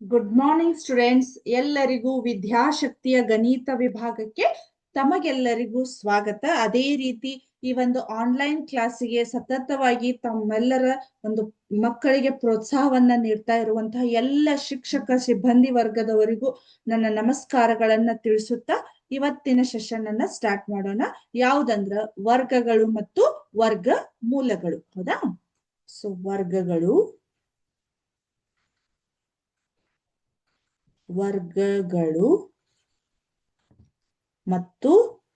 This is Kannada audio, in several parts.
ಗುಡ್ ಮಾರ್ನಿಂಗ್ ಸ್ಟೂಡೆಂಟ್ಸ್ ಎಲ್ಲರಿಗೂ ವಿದ್ಯಾಶಕ್ತಿಯ ಗಣಿತ ವಿಭಾಗಕ್ಕೆ ತಮಗೆಲ್ಲರಿಗೂ ಸ್ವಾಗತ. ಅದೇ ರೀತಿ ಈ ಒಂದು ಆನ್ಲೈನ್ ಕ್ಲಾಸಿಗೆ ಸತತವಾಗಿ ತಮ್ಮೆಲ್ಲರ ಒಂದು ಮಕ್ಕಳಿಗೆ ಪ್ರೋತ್ಸಾಹವನ್ನ ನೀಡ್ತಾ ಇರುವಂತಹ ಎಲ್ಲ ಶಿಕ್ಷಕ ಸಿಬ್ಬಂದಿ ವರ್ಗದವರಿಗೂ ನನ್ನ ನಮಸ್ಕಾರಗಳನ್ನ ತಿಳಿಸುತ್ತಾ ಇವತ್ತಿನ ಸೆಷನ್ ಅನ್ನ ಸ್ಟಾರ್ಟ್ ಮಾಡೋಣ. ಯಾವ್ದಂದ್ರ ವರ್ಗಗಳು ಮತ್ತು ವರ್ಗ ಮೂಲಗಳು ಹೌದಾ? ಸೊ ವರ್ಗಗಳು ವರ್ಗಗಳು ಮತ್ತು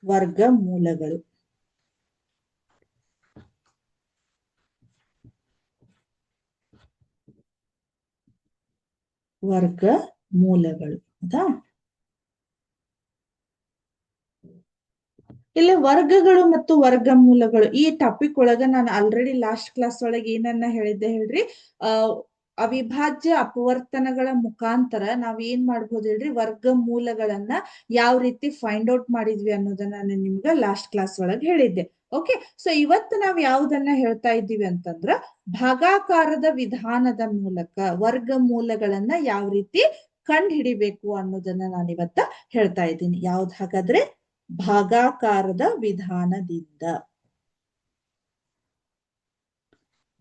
ವರ್ಗಮೂಲಗಳು. ವರ್ಗ ಮೂಲಗಳು ಹೌದಾ? ಇಲ್ಲಿ, ವರ್ಗಗಳು ಮತ್ತು ವರ್ಗ ಮೂಲಗಳು ಈ ಟಾಪಿಕ್ ಒಳಗ ನಾನು ಆಲ್ರೆಡಿ ಲಾಸ್ಟ್ ಕ್ಲಾಸ್ ಒಳಗೆ ಏನನ್ನ ಹೇಳಿದ್ದೆ ಹೇಳ್ರಿ? ಆ ಅವಿಭಾಜ್ಯ ಅಪವರ್ತನಗಳ ಮುಖಾಂತರ ನಾವ್ ಏನ್ ಮಾಡ್ಬೋದು ಹೇಳ್ರಿ? ವರ್ಗ ಮೂಲಗಳನ್ನ ಯಾವ ರೀತಿ ಫೈಂಡ್ ಔಟ್ ಮಾಡಿದ್ವಿ ಅನ್ನೋದನ್ನ ನಾನು ನಿಮ್ಗ ಲಾಸ್ಟ್ ಕ್ಲಾಸ್ ಒಳಗೆ ಹೇಳಿದ್ದೆ. ಓಕೆ ಸೊ ಇವತ್ತು ನಾವ್ ಯಾವ್ದನ್ನ ಹೇಳ್ತಾ ಇದ್ದೀವಿ ಅಂತಂದ್ರ ಭಾಗಾಕಾರದ ವಿಧಾನದ ಮೂಲಕ ವರ್ಗ ಮೂಲಗಳನ್ನ ಯಾವ ರೀತಿ ಕಂಡು ಹಿಡಿಬೇಕು ಅನ್ನೋದನ್ನ ನಾನು ಇವತ್ತ ಹೇಳ್ತಾ ಇದ್ದೀನಿ. ಯಾವ್ದ ಹಾಗಾದ್ರೆ? ಭಾಗಾಕಾರದ ವಿಧಾನದಿಂದ.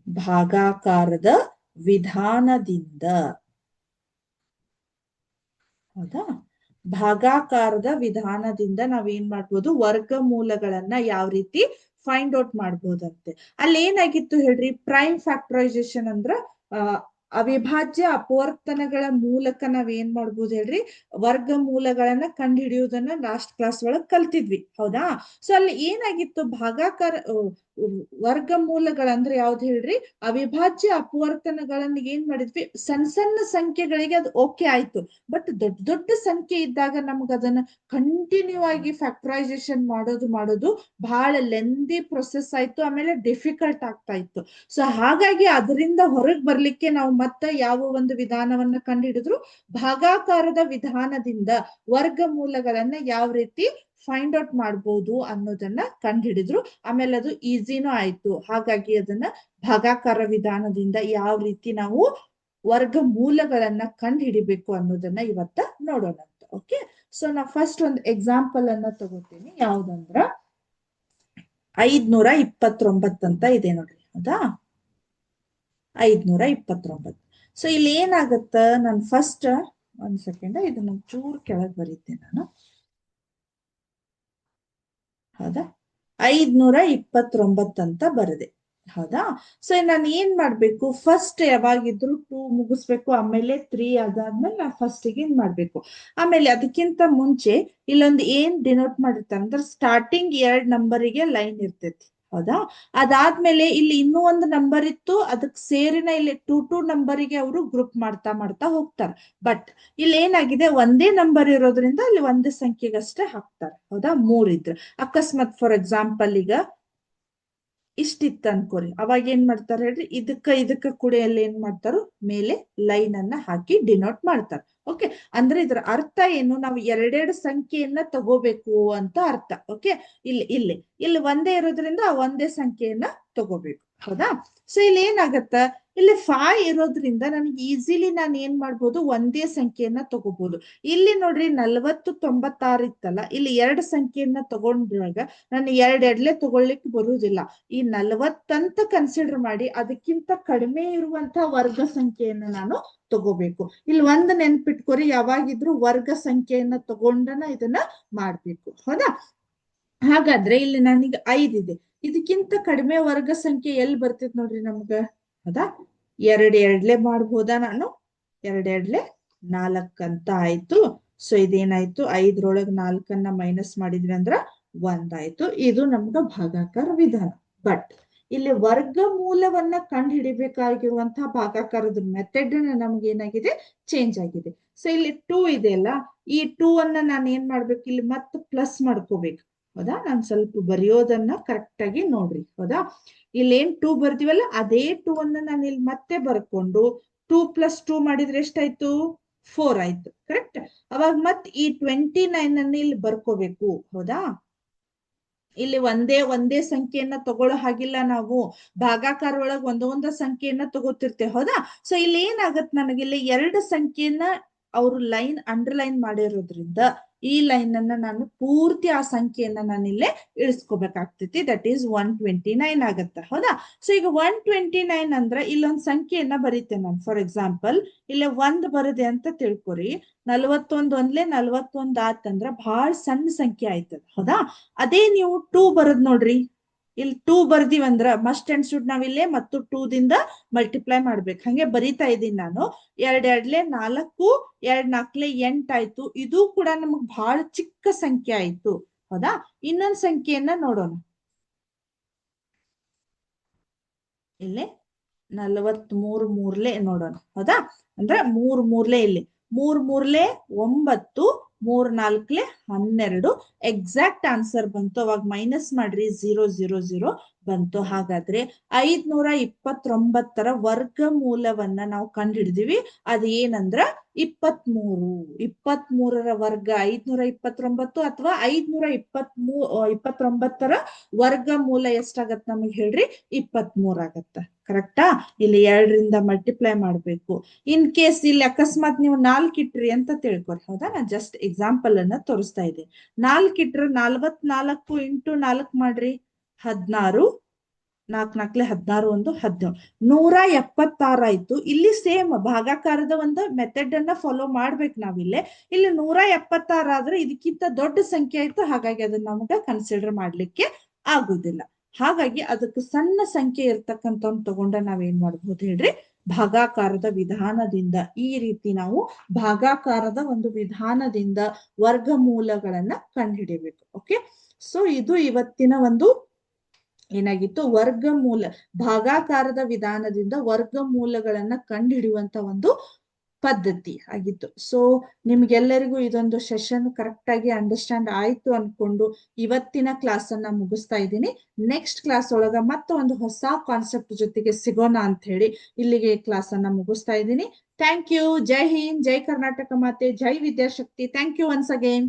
ಭಾಗಾಕಾರದ ವಿಧಾನದಿಂದ. ಹೌದಾ? ಭಾಗಾಕಾರದ ವಿಧಾನದಿಂದ ನಾವೇನ್ ಮಾಡ್ಬೋದು? ವರ್ಗ ಮೂಲಗಳನ್ನ ಯಾವ ರೀತಿ ಫೈಂಡ್ ಔಟ್ ಮಾಡ್ಬೋದಂತೆ. ಅಲ್ಲಿ ಏನಾಗಿತ್ತು ಹೇಳ್ರಿ? ಪ್ರೈಮ್ ಫ್ಯಾಕ್ಟರೈಸೇಷನ್ ಅಂದ್ರ ಅವಿಭಾಜ್ಯ ಅಪವರ್ತನಗಳ ಮೂಲಕ ನಾವ್ ಏನ್ ಮಾಡ್ಬೋದು ಹೇಳ್ರಿ? ವರ್ಗ ಮೂಲಗಳನ್ನ ಕಂಡು ಹಿಡಿಯುವುದನ್ನ ಲಾಸ್ಟ್ ಕ್ಲಾಸ್ ಒಳಗ್ ಕಲ್ತಿದ್ವಿ. ಹೌದಾ? ಸೊ ಅಲ್ಲಿ ಏನಾಗಿತ್ತು? ಭಾಗಾಕಾರ ವರ್ಗ ಮೂಲಗಳಂದ್ರೆ ಯಾವ್ದು ಹೇಳ್ರಿ? ಅವಿಭಾಜ್ಯ ಅಪವರ್ತನಗಳನ್ನ ಏನ್ ಮಾಡಿದ್ವಿ? ಸಣ್ಣ ಸಣ್ಣ ಸಂಖ್ಯೆಗಳಿಗೆ ಅದು ಓಕೆ ಆಯ್ತು. ಬಟ್ ದೊಡ್ಡ ದೊಡ್ಡ ಸಂಖ್ಯೆ ಇದ್ದಾಗ ನಮ್ಗ ಅದನ್ನ ಕಂಟಿನ್ಯೂ ಆಗಿ ಫ್ಯಾಕ್ಟರೈಸೇಷನ್ ಮಾಡೋದು ಮಾಡೋದು ಬಹಳ ಲೆಂದಿ ಪ್ರೊಸೆಸ್ ಆಯ್ತು, ಆಮೇಲೆ ಡಿಫಿಕಲ್ಟ್ ಆಗ್ತಾ ಇತ್ತು. ಸೊ ಹಾಗಾಗಿ ಅದರಿಂದ ಹೊರಗ್ ಬರ್ಲಿಕ್ಕೆ ನಾವು ಮತ್ತೆ ಯಾವ ಒಂದು ವಿಧಾನವನ್ನ ಕಂಡುಹಿಡಿದ್ರು ಭಾಗಾಕಾರದ ವಿಧಾನದಿಂದ ವರ್ಗ ಮೂಲಗಳನ್ನ ಯಾವ ರೀತಿ ಫೈಂಡ್ ಔಟ್ ಮಾಡ್ಬೋದು ಅನ್ನೋದನ್ನ ಕಂಡುಹಿಡಿದ್ರು. ಆಮೇಲೆ ಅದು ಈಸಿನೂ ಆಯ್ತು. ಹಾಗಾಗಿ ಅದನ್ನ ಭಾಗಾಕಾರ ವಿಧಾನದಿಂದ ಯಾವ ರೀತಿ ನಾವು ವರ್ಗ ಮೂಲಗಳನ್ನ ಕಂಡು ಹಿಡಿಬೇಕು ಅನ್ನೋದನ್ನ ಇವತ್ತ ನೋಡೋಣ ಅಂತ. ಓಕೆ ಸೊ ನಾ ಫಸ್ಟ್ ಒಂದು ಎಕ್ಸಾಂಪಲ್ ಅನ್ನ ತಗೋತೀನಿ. ಯಾವ್ದಂದ್ರ ಐದ್ನೂರ ಇಪ್ಪತ್ತೊಂಬತ್ ಅಂತ ಇದೆ ನೋಡ್ರಿ. ಹೌದಾ? ಐದ್ನೂರ ಇಪ್ಪತ್ತೊಂಬತ್ತು. ಸೊ ಇಲ್ಲಿ ಏನಾಗತ್ತ? ನಾನು ಫಸ್ಟ್ ಒಂದ್ ಸೆಕೆಂಡ್ ಇದನ್ನ ಚೂರ್ ಕೆಳಗ್ ಬರೀತೀನಿ ನಾನು. ಹೌದಾ? ಐದ್ನೂರ ಅಂತ ಬರದೆ. ಹೌದಾ? ಸೊ ನಾನು ಏನ್ ಮಾಡ್ಬೇಕು? ಫಸ್ಟ್ ಯಾವಾಗಿದ್ರು ಟೂ ಮುಗಿಸ್ಬೇಕು, ಆಮೇಲೆ ತ್ರೀ ಅದಾದ್ಮೇಲೆ ನಾ ಫಸ್ಟ್ ಏನ್ ಮಾಡ್ಬೇಕು. ಆಮೇಲೆ ಅದಕ್ಕಿಂತ ಮುಂಚೆ ಇಲ್ಲೊಂದು ಏನ್ ಡಿನೋಟ್ ಮಾಡಿರ್ತಾರೆ ಅಂದ್ರೆ ಸ್ಟಾರ್ಟಿಂಗ್ ಎರಡ್ ನಂಬರಿಗೆ ಲೈನ್ ಇರ್ತೈತಿ. ಹೌದಾ? ಅದಾದ್ಮೇಲೆ ಇಲ್ಲಿ ಇನ್ನೂ ಒಂದು ನಂಬರ್ ಇತ್ತು ಅದಕ್ಕೆ ಸೇರಿನ ಇಲ್ಲಿ ಟೂ ಟೂ ನಂಬರಿಗೆ ಅವರು ಗ್ರೂಪ್ ಮಾಡ್ತಾ ಮಾಡ್ತಾ ಹೋಗ್ತಾರೆ. ಬಟ್ ಇಲ್ಲಿ ಏನಾಗಿದೆ, ಒಂದೇ ನಂಬರ್ ಇರೋದ್ರಿಂದ ಅಲ್ಲಿ ಒಂದೇ ಸಂಖ್ಯೆಗಷ್ಟೇ ಹಾಕ್ತಾರೆ. ಹೌದಾ? ಮೂರಿದ್ರೆ ಅಕಸ್ಮಾತ್ ಫಾರ್ ಎಕ್ಸಾಂಪಲ್ ಈಗ ಇಷ್ಟಿತ್ತು ಅನ್ಕೋರಿ ಅವಾಗ ಏನ್ ಮಾಡ್ತಾರ ಹೇಳ್ರಿ? ಇದಕ್ಕ ಇದಕ್ಕ ಕುಡಿಯಲ್ಲಿ ಏನ್ ಮಾಡ್ತಾರೋ ಮೇಲೆ ಲೈನ್ ಅನ್ನ ಹಾಕಿ ಡಿನೋಟ್ ಮಾಡ್ತಾರ. ಓಕೆ ಅಂದ್ರೆ ಇದ್ರ ಅರ್ಥ ಏನು? ನಾವು ಎರಡೆರಡು ಸಂಖ್ಯೆಯನ್ನ ತಗೋಬೇಕು ಅಂತ ಅರ್ಥ. ಓಕೆ ಇಲ್ಲಿ ಇಲ್ಲಿ. ಇಲ್ಲಿ ಒಂದೇ ಇರೋದ್ರಿಂದ ಆ ಒಂದೇ ಸಂಖ್ಯೆಯನ್ನ ತಗೋಬೇಕು. ಹೌದಾ? ಸೊ ಇಲ್ಲಿ ಏನಾಗತ್ತ? ಇಲ್ಲಿ ಫೈ ಇರೋದ್ರಿಂದ ನನಗೆ ಈಸಿಲಿ ನಾನು ಏನ್ ಮಾಡ್ಬೋದು, ಒಂದೇ ಸಂಖ್ಯೆಯನ್ನ ತಗೋಬಹುದು ಇಲ್ಲಿ ನೋಡ್ರಿ, ನಲ್ವತ್ತು, ತೊಂಬತ್ತಾರು ಇತ್ತಲ್ಲ, ಇಲ್ಲಿ ಎರಡು ಸಂಖ್ಯೆಯನ್ನ ತಗೊಂಡಾಗ ನಾನು ಎರಡ್ ಎರಡ್ಲೆ ತಗೊಳ್ಲಿಕ್ಕೆ ಬರುವುದಿಲ್ಲ ಈ ನಲ್ವತ್ತಂತ ಕನ್ಸಿಡರ್ ಮಾಡಿ, ಅದಕ್ಕಿಂತ ಕಡಿಮೆ ಇರುವಂತಹ ವರ್ಗ ಸಂಖ್ಯೆಯನ್ನ ನಾನು ತಗೋಬೇಕು. ಇಲ್ಲಿ ಒಂದ್ ನೆನ್ಪಿಟ್ಕೊರಿ, ಯಾವಾಗಿದ್ರು ವರ್ಗ ಸಂಖ್ಯೆಯನ್ನ ತಗೊಂಡನ ಇದನ್ನ ಮಾಡ್ಬೇಕು. ಹೌದಾ? ಹಾಗಾದ್ರೆ ಇಲ್ಲಿ ನನಗೆ ಐದಿದೆ. ಇದಕ್ಕಿಂತ ಕಡಿಮೆ ವರ್ಗ ಸಂಖ್ಯೆ ಎಲ್ಲಿ ಬರ್ತೈತ್ ನೋಡ್ರಿ ನಮ್ಗ? ಹೌದಾ? ಎರಡ್ ಎರಡ್ಲೆ ಮಾಡ್ಬೋದಾ ನಾನು? ಎರಡ್ ಎರಡ್ಲೆ ನಾಲ್ಕ್ ಅಂತ ಆಯ್ತು. ಸೊ ಇದೇನಾಯ್ತು? ಐದ್ರೊಳಗ್ ನಾಲ್ಕನ್ನ ಮೈನಸ್ ಮಾಡಿದ್ವಿ ಅಂದ್ರ ಒಂದಾಯ್ತು. ಇದು ನಮ್ಗ ಭಾಗಾಕಾರ ವಿಧಾನ. ಬಟ್ ಇಲ್ಲಿ ವರ್ಗ ಮೂಲವನ್ನ ಕಂಡು ಹಿಡಿಬೇಕಾಗಿರುವಂತಹ ಭಾಗಾಕಾರದ ಮೆಥಡ್ ನಮ್ಗೆ ಏನಾಗಿದೆ? ಚೇಂಜ್ ಆಗಿದೆ. ಸೊ ಇಲ್ಲಿ ಟೂ ಇದೆ ಅಲ್ಲ? ಈ ಟೂ ಅನ್ನ ನಾನು ಏನ್ ಮಾಡ್ಬೇಕು? ಇಲ್ಲಿ ಮತ್ತೆ ಪ್ಲಸ್ ಮಾಡ್ಕೋಬೇಕು. ಹೌದಾ? ನಾನ್ ಸ್ವಲ್ಪ ಬರೆಯೋದನ್ನ ಕರೆಕ್ಟ್ ಆಗಿ ನೋಡ್ರಿ, ಹೌದಾ? ಇಲ್ಲಿ ಏನ್ ಟೂ ಬರ್ತೀವಲ್ಲ ಅದೇ ಟೂ ಅನ್ನ ನಾನು ಇಲ್ಲಿ ಮತ್ತೆ ಬರ್ಕೊಂಡು ಟೂ ಪ್ಲಸ್ ಟೂ ಮಾಡಿದ್ರೆ ಎಷ್ಟಾಯ್ತು? ಫೋರ್ ಆಯ್ತು ಕರೆಕ್ಟ್ ಅವಾಗ ಮತ್ ಈ ಟ್ವೆಂಟಿ ನೈನ್ ಅನ್ನ ಇಲ್ಲಿ ಬರ್ಕೋಬೇಕು, ಹೌದಾ? ಇಲ್ಲಿ ಒಂದೇ ಒಂದೇ ಸಂಖ್ಯೆಯನ್ನ ತಗೊಳ್ಳೋ ಹಾಗಿಲ್ಲ ನಾವು. ಭಾಗಾಕಾರ ಒಳಗ್ ಒಂದೊಂದ ಸಂಖ್ಯೆಯನ್ನ ತಗೋತಿರ್ತೇವೆ, ಹೌದಾ? ಸೊ ಇಲ್ಲಿ ಏನಾಗತ್ ನನಗೆ? ಇಲ್ಲಿ ಎರಡು ಸಂಖ್ಯೆಯನ್ನ ಅವರು ಲೈನ್ ಅಂಡರ್ಲೈನ್ ಮಾಡಿರೋದ್ರಿಂದ ಈ ಲೈನ್ ಅನ್ನ ನಾನು ಪೂರ್ತಿ ಆ ಸಂಖ್ಯೆಯನ್ನ ನಾನು ಇಲ್ಲೇ ಇಳಿಸ್ಕೋಬೇಕಾಗ್ತೈತಿ. That is one twenty nine ಆಗತ್ತ. ಹೌದಾ? ಸೊ ಈಗ ಒನ್ ಟ್ವೆಂಟಿ ನೈನ್ ಅಂದ್ರೆ ಇಲ್ಲೊಂದ್ ಸಂಖ್ಯೆಯನ್ನ ಬರೀತೇನೆ ನಾನು. ಫಾರ್ ಎಕ್ಸಾಂಪಲ್ ಇಲ್ಲೇ ಒಂದ್ ಬರದೆ ಅಂತ ತಿಳ್ಕೊರಿ. ನಲ್ವತ್ತೊಂದ್ ಒಂದ್ಲೆ ನಲ್ವತ್ತೊಂದ್ ಆತಂದ್ರ ಬಹಳ ಸಣ್ಣ ಸಂಖ್ಯೆ ಆಯ್ತದ. ಹೌದಾ? ಅದೇ ನೀವು ಟೂ ಬರದ್ ನೋಡ್ರಿ. ಇಲ್ಲಿ ಟೂ ಬರ್ದಿವಂದ್ರ ಮಸ್ಟ್ ಅಂಡ್ ಶುಡ್ ನಾವಿಲ್ಲೇ ಮತ್ತು ಟೂ ದಿಂದ ಮಲ್ಟಿಪ್ಲೈ ಮಾಡ್ಬೇಕು. ಹಂಗೆ ಬರಿತಾ ಇದೀನಿ ನಾನು. ಎರಡ್ ಎರಡ್ಲೆ ನಾಲ್ಕು, ಎರಡ್ ನಾಲ್ಕಲೆ ಎಂಟಾಯ್ತು ಇದು ಕೂಡ ನಮಗ್ ಬಹಳ ಚಿಕ್ಕ ಸಂಖ್ಯೆ ಆಯ್ತು. ಹೌದಾ? ಇನ್ನೊಂದ್ ಸಂಖ್ಯೆಯನ್ನ ನೋಡೋಣ. ಇಲ್ಲಿ ನಲವತ್ ಮೂರ್ ಮೂರ್ಲೆ ನೋಡೋಣ. ಹೌದಾ? ಅಂದ್ರೆ ಮೂರ್ ಮೂರ್ಲೆ ಇಲ್ಲಿ. ಮೂರ್ ಮೂರ್ಲೆ ಒಂಬತ್ತು ಮೂರ್ ನಾಲ್ಕ್ಲೆ ಹನ್ನೆರಡು. ಎಕ್ಸಾಕ್ಟ್ ಆನ್ಸರ್ ಬಂತು, ಅವಾಗ ಮೈನಸ್ ಮಾಡ್ರಿ ಝೀರೋ ಝೀರೋ ಝೀರೋ ಬಂತು. ಹಾಗಾದ್ರೆ ಐದ್ನೂರ ಇಪ್ಪತ್ತೊಂಬತ್ತರ ವರ್ಗಮೂಲವನ್ನ ನಾವು ಕಂಡುಹಿಡಿದಿವಿ ಅದ್ ಏನಂದ್ರ ಇಪ್ಪತ್ಮೂರು. ಇಪ್ಪತ್ಮೂರರ ವರ್ಗ ಐದ್ನೂರ ಇಪ್ಪತ್ತೊಂಬತ್ತು ಅಥವಾ ಐದ್ನೂರ ಇಪ್ಪತ್ಮೂ ಇಪ್ಪತ್ತೊಂಬತ್ತರ ವರ್ಗಮೂಲ ಎಷ್ಟಾಗತ್ ನಮಗ್ ಹೇಳ್ರಿ? ಇಪ್ಪತ್ಮೂರ್ ಆಗತ್ತ. ಕರೆಕ್ಟಾ ಇಲ್ಲಿ ಎರಡರಿಂದ ಮಲ್ಟಿಪ್ಲೈ ಮಾಡ್ಬೇಕು. ಇನ್ ಕೇಸ್ ಇಲ್ಲಿ ಅಕಸ್ಮಾತ್ ನೀವು ನಾಲ್ಕ್ ಇಟ್ರಿ ಅಂತ ತಿಳ್ಕೊರಿ. ಹೌದಾ? ನಾ ಜಸ್ಟ್ ಎಕ್ಸಾಂಪಲ್ ಅನ್ನ ತೋರಿಸ್ತಾ ಇದೆ. ನಾಲ್ಕ್ ಇಟ್ರ ನಾಲ್ವತ್ನಾಲ್ಕು ಇಂಟು ನಾಲ್ಕ್ ಮಾಡ್ರಿ. ಹದ್ನಾರು. ನಾಲ್ಕ್ ನಾಲ್ಕಲೆ ಹದಿನಾರು ಒಂದು ಹದಿನೇಳು. ನೂರ ಎಪ್ಪತ್ತಾರು ಆಯ್ತು. ಇಲ್ಲಿ ಸೇಮ್ ಭಾಗಾಕಾರದ ಒಂದು ಮೆಥಡ್ ಅನ್ನ ಫಾಲೋ ಮಾಡ್ಬೇಕು ನಾವಿಲ್ಲಿ. ಇಲ್ಲಿ ನೂರ ಎಪ್ಪತ್ತಾರು ಆದ್ರೆ ಇದಕ್ಕಿಂತ ದೊಡ್ಡ ಸಂಖ್ಯೆ ಆಯ್ತು. ಹಾಗಾಗಿ ಅದನ್ನ ನಮಗ ಕನ್ಸಿಡರ್ ಮಾಡ್ಲಿಕ್ಕೆ ಆಗುದಿಲ್ಲ. ಹಾಗಾಗಿ ಅದಕ್ಕೆ ಸಣ್ಣ ಸಂಖ್ಯೆ ಇರ್ತಕ್ಕಂಥ ತಗೊಂಡ ನಾವೇನ್ ಮಾಡ್ಬೋದು ಹೇಳ್ರಿ? ಭಾಗಾಕಾರದ ವಿಧಾನದಿಂದ ಈ ರೀತಿ ನಾವು ಭಾಗಾಕಾರದ ಒಂದು ವಿಧಾನದಿಂದ ವರ್ಗಮೂಲಗಳನ್ನ ಕಂಡುಹಿಡಿಯಬೇಕು ಓಕೆ ಸೊ ಇದು ಇವತ್ತಿನ ಒಂದು ಏನಾಗಿತ್ತು? ವರ್ಗಮೂಲ, ಭಾಗಾಕಾರದ ವಿಧಾನದಿಂದ ವರ್ಗಮೂಲಗಳನ್ನ ಕಂಡುಹಿಡಿಯುವಂತ ಒಂದು ಪದ್ಧತಿ ಆಗಿತ್ತು. ಸೊ ನಿಮ್ಗೆಲ್ಲರಿಗೂ ಇದೊಂದು ಸೆಷನ್ ಕರೆಕ್ಟ್ ಆಗಿ ಅಂಡರ್ಸ್ಟ್ಯಾಂಡ್ ಆಯ್ತು ಅನ್ಕೊಂಡು ಇವತ್ತಿನ ಕ್ಲಾಸ್ ಅನ್ನ ಮುಗಿಸ್ತಾ ಇದ್ದೀನಿ. ನೆಕ್ಸ್ಟ್ ಕ್ಲಾಸ್ ಒಳಗ ಮತ್ತೊಂದು ಹೊಸ ಕಾನ್ಸೆಪ್ಟ್ ಜೊತೆಗೆ ಸಿಗೋಣ ಅಂತ ಹೇಳಿ ಇಲ್ಲಿಗೆ ಕ್ಲಾಸ್ ಅನ್ನ ಮುಗಿಸ್ತಾ ಇದ್ದೀನಿ. ಥ್ಯಾಂಕ್ ಯು ಜೈ ಹಿಂದ್ ಜೈ ಕರ್ನಾಟಕ ಮಾತೆ Jai Vidyashakti thank you once again